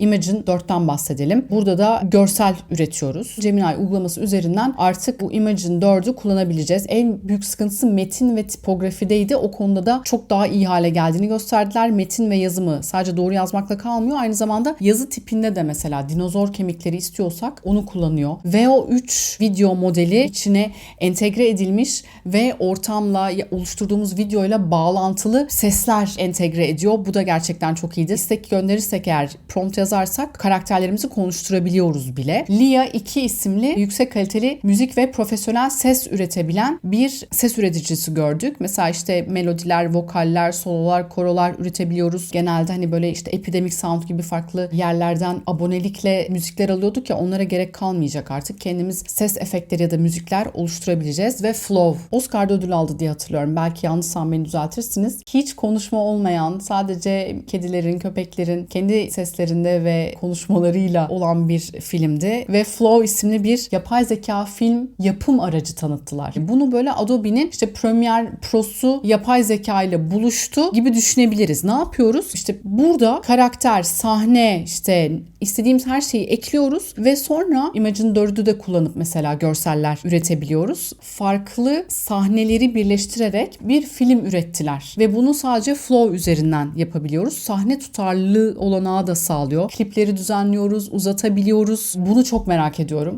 Imagen 4'ten bahsedelim. Burada da görsel üretiyoruz. Gemini uygulaması üzerinden artık bu Imagen 4'ü kullanabileceğiz. En büyük sıkıntısı metin ve tipografideydi. O konuda da çok daha iyi hale geldiğini gösterdiler. Metin ve yazımı sadece doğru yazmakla kalmıyor. Aynı zamanda yazı tipinde de mesela dinozor kemikleri istiyorsak onu kullanıyor. VO3 video modeli içine entegre edilmiş ve ortamla oluşturduğumuz videoyla bağlantılı sesler entegre ediyor. Bu da gerçekten çok iyiydi. İstek gönderirsek eğer prompt yazarsak karakterlerimizi konuşturabiliyoruz bile. Lia 2 isimli yüksek kaliteli müzik ve profesyonel ses üretebilen bir ses üreticisi gördük. Mesela işte melodiler, vokaller, sololar, korolar üretebiliyoruz. Genelde hani böyle işte Epidemic Sound gibi farklı yerlerden abonelikle müzikler alıyorduk ya onlara gerek kalmayacak artık. Kendimiz ses efektleri ya da müzikler oluşturabileceğiz ve Flow Oscar'da ödül aldı diye hatırlıyorum. Belki yanlışsam beni düzeltirsiniz. Hiç konuşma olmayan sadece kedilerin, köpeklerin kendi seslerinde ve konuşmalarıyla olan bir filmdi ve Flow isimli bir yapay zeka film yapım aracı tanıttılar. Bunu böyle Adobe'nin işte Premiere Pro'su yapay zeka ile buluştu gibi düşünebiliriz. Ne yapıyoruz? İşte burada karakter, sahne, işte istediğimiz her şeyi ekliyoruz ve sonra Imagen 4'ü de kullanıp mesela görseller üretebiliyoruz. Farklı sahneleri birleştirerek bir film ürettiler ve bunu sadece Flow üzerinden yapabiliyoruz. Sahne tutarlılığı olanağı da sağlıyor. Klipleri düzenliyoruz, uzatabiliyoruz. Bunu çok merak ediyorum.